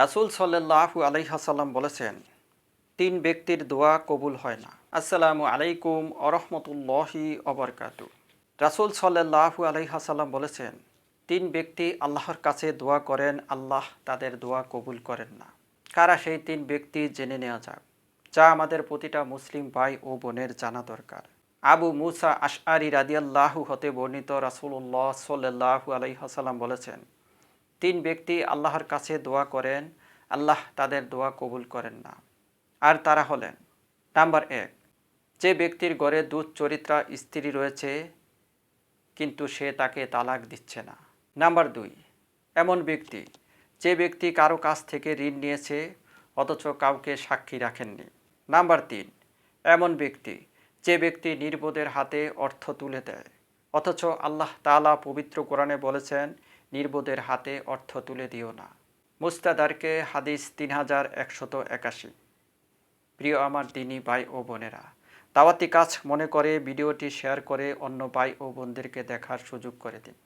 রাসুল সাল্লাহু আলাইহাসাল্লাম বলেছেন, তিন ব্যক্তির দোয়া কবুল হয় না। আসসালামু আলাইকুম আরহামতুল্লাহি অবরকাতু রাসুল সাল্লাহু আলাইহাসাল্লাম বলেছেন, তিন ব্যক্তি আল্লাহর কাছে দোয়া করেন, আল্লাহ তাদের দোয়া কবুল করেন না। কারা সেই তিন ব্যক্তি জেনে নেওয়া যাক, যা আমাদের প্রতিটা মুসলিম ভাই ও বোনের জানা দরকার। আবু মুসা আশআরি রাদিয়াল্লাহু হতে বর্ণিত রাসুল্লাহ সাল্লাহু আলাইহাসাল্লাম বলেছেন তিন ব্যক্তি আল্লাহর কাছে দোয়া করেন, আল্লাহ তাদের দোয়া কবুল করেন না। আর তারা হলেন, নাম্বার এক, যে ব্যক্তির ঘরে দুধ চরিত্রা স্ত্রী রয়েছে, কিন্তু সে তাকে তালাক দিচ্ছে না। নাম্বার দুই, এমন ব্যক্তি, যে ব্যক্তি কারও কাছ থেকে ঋণ নিয়েছে, অথচ কাউকে সাক্ষী রাখেননি। নাম্বার তিন, এমন ব্যক্তি, যে ব্যক্তি নির্বোধের হাতে অর্থ তুলে দেয়, অথচ আল্লাহ তাআলা পবিত্র কোরআনে বলেছেন নির্বোধের হাতে অর্থ তুলে দিও না। মুস্তাদারকে হাদিস তিন হাজার একশত একাশি। প্রিয় আমার দিনী ভাই ও বোনেরা, দাওয়াতি কাজ মনে করে ভিডিওটি শেয়ার করে অন্য ভাই ও বোনদেরকে দেখার সুযোগ করে দিন।